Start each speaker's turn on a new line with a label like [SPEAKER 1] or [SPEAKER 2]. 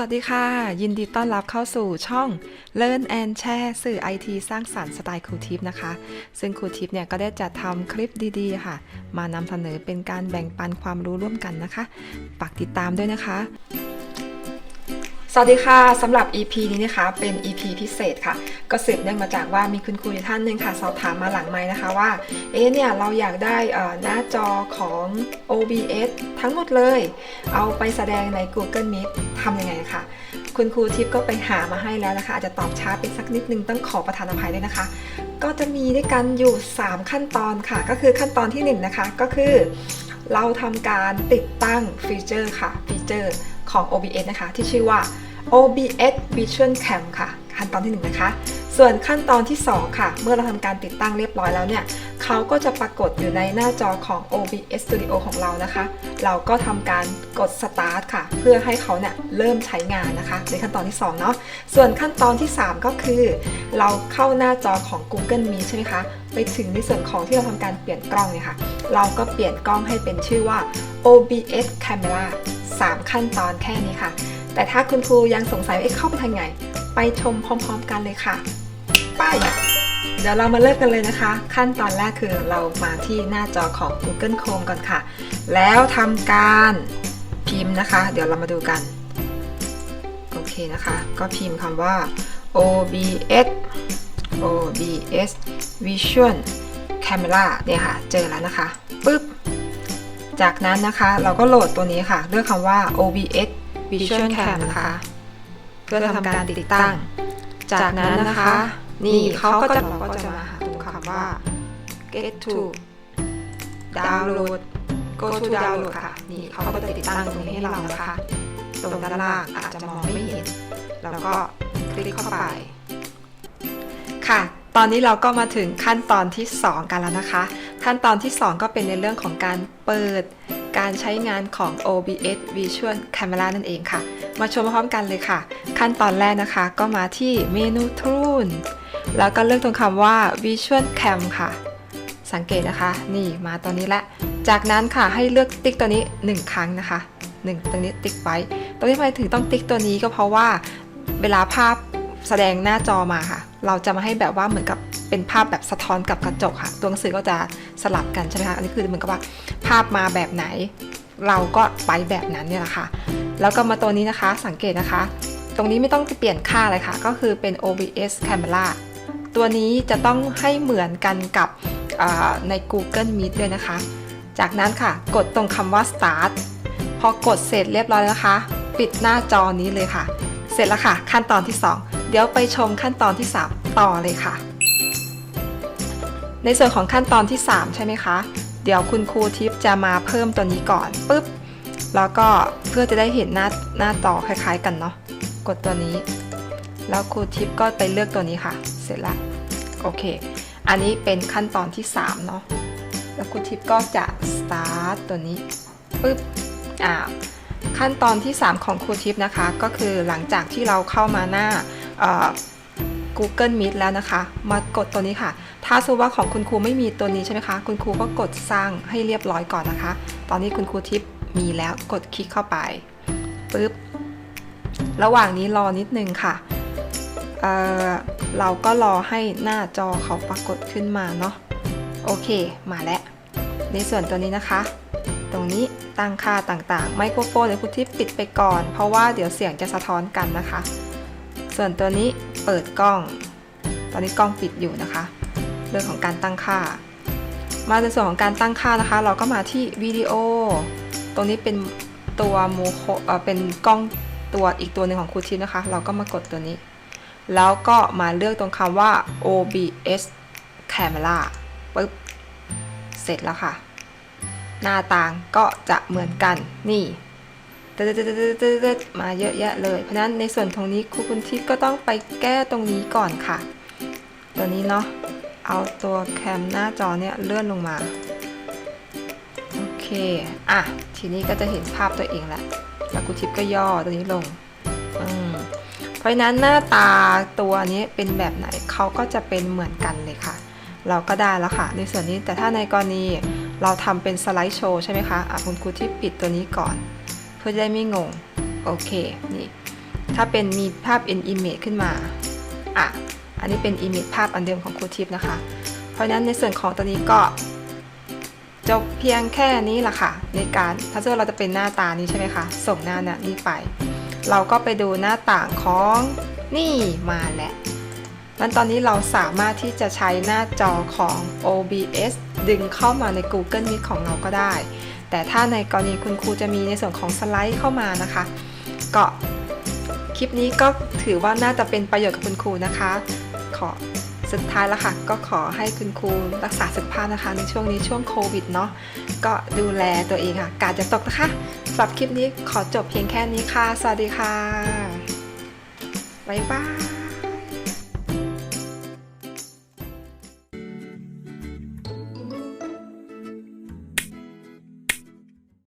[SPEAKER 1] วัสดีค่ะ ยินดีต้อนรับเข้าสู่ช่อง Learn and Share สื่อไอทีสร้างสรรค์สไตล์ครูทิปนะคะ ซึ่งครูทิปเนี่ยก็ได้จัดทำคลิปดีๆ ค่ะ มานำเสนอเป็นการแบ่งปันความรู้ร่วมกันนะคะฝากติดตามด้วยนะคะ วัสดีค่ะสำหรับ EP นี้นะคะเป็น EP พิเศษค่ะ ก็สืบเนื่องมาจากว่ามีคุณครูท่านหนึ่งค่ะ สอบถามมาหลังไม้นะคะว่า เอ๊ะเนี่ยเราอยากได้อ่อหน้าจอของ OBS ทั้งหมดเลย เอาไปแสดงใน Google Meet ทำยังไงคะคุณครูทิพย์ก็ไปหามาให้แล้วนะคะ อาจจะตอบช้าไปสักนิดนึงต้องขอประทานอภัยด้วยนะคะ ก็จะมีด้วยกันอยู่ 3 ขั้นตอนค่ะ ก็คือขั้นตอนที่ 1 นะคะก็คือ เราทำการติดตั้งฟีเจอร์ค่ะฟีเจอร์ของ OBS นะคะ ที่ชื่อว่า OBS Visual Cam ค่ะ ขั้นตอนที่ 1 นะคะ ส่วนขั้นตอนที่ 2 ค่ะ เมื่อเราทำการติดตั้งเรียบร้อยแล้วเนี่ยเขาก็จะปรากฏอยู่ในหน้าจอของ OBS Studio ของเรานะคะ เราก็ทำการกด Start ค่ะ เพื่อให้เขาเนี่ยเริ่มใช้งานนะคะ ในขั้นตอนที่ 2 เนาะ ส่วนขั้นตอนที่ 3 ก็คือ เราเข้าหน้าจอของ Google Meet ใช่ไหมคะ ไปถึงในส่วนของที่เราทำการเปลี่ยนกล้องเนี่ยค่ะ เราก็เปลี่ยนกล้องให้เป็นชื่อว่า OBS Camera 3 ขั้นตอนแค่นี้ค่ะแต่ถ้าคุณครูยังสงสัยว่าเข้าไปทางไงไปชมพร้อม ๆ กันเลยค่ะ ไป เดี๋ยวเรามาเริ่มกันเลยนะคะ ขั้นตอนแรกคือเรามาที่หน้าจอของ Google Chrome ก่อนค่ะ แล้วทำการพิมพ์นะคะ เดี๋ยวเรามาดูกัน โอเคนะคะ ก็พิมพ์คำว่า OBS OBS Visual Camera เนี่ยค่ะ เจอแล้วนะคะปึ๊บ จากนั้นนะคะ เราก็โหลดตัวนี้ค่ะ เลือกคำว่า OBS Visual Cam นะคะ เพื่อทำการติดตั้ง จากนั้นนะคะ นี่เขาก็จะเราก็จะมาหาตรงคำว่า get to download go to download ค่ะ นี่เขาก็จะติดตั้งตรงนี้ให้เรานะคะ ตรงด้านล่างอาจจะมองไม่เห็น แล้วก็คลิกเข้าไป ค่ะตอนนี้เราก็มาถึงขั้นตอนที่ 2 กันแล้วนะคะ ขั้นตอนที่ 2 ก็เป็นในเรื่องของการเปิด การใช้งานของ OBS Visual Camera นั่นเองค่ะ มาชมพร้อมกันเลยค่ะ ขั้นตอนแรกนะคะ ก็มาที่เมนู Tool แล้วก็เลือกตรงคำว่า Visual Cam ค่ะ สังเกตนะคะ นี่มาตัวนี้ละ จากนั้นค่ะให้เลือกติ๊กตัวนี้ 1 ครั้งนะคะ 1 ตรงนี้ติ๊กไว้ ตรงนี้ทำไมถึงต้องติ๊กตัวนี้ก็เพราะว่าเวลาภาพ แสดงหน้าจอมาค่ะ เราจะมาให้แบบว่าเหมือนกับเป็นภาพแบบสะท้อนกับกระจกค่ะตัวหนังสือก็จะสลับกันใช่ไหมคะอันนี้คือเหมือนกับว่าภาพมาแบบไหน เราก็ไปแบบนั้นเนี่ยแหละค่ะ แล้วก็มาตัวนี้นะคะสังเกตนะคะ ตรงนี้ไม่ต้องเปลี่ยนค่าเลยค่ะ ก็คือเป็น OBS Camera ตัวนี้จะต้องให้เหมือนกันกับใน Google Meet ด้วยนะคะ จากนั้นค่ะ กดตรงคำว่า start พอกดเสร็จเรียบร้อยแล้วนะคะ ปิดหน้าจอนี้เลยค่ะ เสร็จแล้วค่ะ ขั้นตอนที่ 2 เดี๋ยวไปชมขั้นตอนที่ 3 ต่อเลยค่ะ ในส่วนของขั้นตอนที่ 3 ใช่ไหมคะ เดี๋ยวคุณครูทิพย์จะมาเพิ่มตัวนี้ก่อนปุ๊บ แล้วก็เพื่อจะได้เห็นหน้าหน้าจอคล้ายๆ กันเนาะ กดตัวนี้ แล้วครูทิพย์ก็ไปเลือกตัวนี้ค่ะ เสร็จละโอเค อันนี้เป็นขั้นตอนที่ 3 เนาะ แล้วครูทิพย์ก็จะ start ตัวนี้ปุ๊บ อ่าขั้นตอนที่ 3 ของครูทิพย์นะคะ ก็คือหลังจากที่เราเข้ามาหน้า Google Meet แล้วนะคะ มากดตัวนี้ค่ะ ถ้าสมมติว่าของคุณครูไม่มีตัวนี้ใช่ไหมคะ คุณครูก็กดสร้างให้เรียบร้อยก่อนนะคะ ตอนนี้คุณครูทิพย์มีแล้วกดคลิกเข้าไปปุ๊บ ระหว่างนี้รอนิดนึงค่ะเเราก็รอให้หน้าจอเขาปรากฏขึ้นมาเนาะ โอเค มาแล้ว ในส่วนตัวนี้นะคะ ตรงนี้ตั้งค่าต่างๆ ไมโครโฟนเดี๋ยคุณทิพย์ปิดไปก่อน เพราะว่าเดี๋ยวเสียงจะสะท้อนกันนะคะ ส่วนตัวนี้เปิดกล้อง ตอนนี้กล้องปิดอยู่นะคะ เรื่องของการตั้งค่า มาในส่วนของการตั้งค่านะคะ เราก็มาที่วิดีโอ ตรงนี้เป็นตัวโมโคเอ่อเป็นกล้องตัวอีกตัวหนึ่งของครูทิพนะคะ เราก็มากดตัวนี้ แล้วก็มาเลือกตรงคำว่า OBS Camera ปึ๊บ เสร็จแล้วค่ะ หน้าต่างก็จะเหมือนกันนี่ มาเยอะแยะเลย เพราะนั้นในส่วนตรงนี้ครูคุณทิพย์ก็ต้องไปแก้ตรงนี้ก่อนค่ะ ตัวนี้เนาะ เอาตัวแคมหน้าจอเนี่ยเลื่อนลงมา โอเค อะ ทีนี้ก็จะเห็นภาพตัวเองแล้วแล้วครูทิพย์ก็ย่อตัวนี้ลง อืมเพราะฉะนั้นหน้าตาตัวนี้เป็นแบบไหนเขาก็จะเป็นเหมือนกันเลยค่ะ เราก็ได้แล้วค่ะ ในส่วนนี้แต่ถ้าในกรณีเราทำเป็นสไลด์โชว์ใช่ไหมคะอะคุณครูที่ปิดตัวนี้ก่อน เพื่อจะได้ไม่งง โอเค นี่ ถ้าเป็นมีภาพ in image ขึ้นมา อะ อันนี้เป็น image ภาพอันเดิมของครูทิพย์นะคะ เพราะนั้นในส่วนของตัวนี้ก็จบเพียงแค่นี้แหละค่ะ ในการถ้าเกิดเราจะเป็นหน้าตานี้ใช่ไหมคะ ส่งหน้าน่ะนี้ไป เราก็ไปดูหน้าต่างของนี่มาแหละนั้นตอนนี้เราสามารถที่จะใช้หน้าจอของ OBS ดึงเข้ามาใน Google Meet ของเราก็ได้ แต่ถ้าในกรณีคุณครูจะมีในส่วนของสไลด์เข้ามานะคะ ก็คลิปนี้ก็ถือว่าน่าจะเป็นประโยชน์กับคุณครูนะคะ ขอสุดท้ายแล้วค่ะ ก็ขอให้คุณครูรักษาสุขภาพนะคะ ในช่วงนี้ช่วงโควิดเนาะก็ดูแลตัวเองค่ะ กาดจะตกนะคะสำหรับคลิปนี้ขอจบเพียงแค่นี้ค่ะ สวัสดีค่ะบ๊ายบาย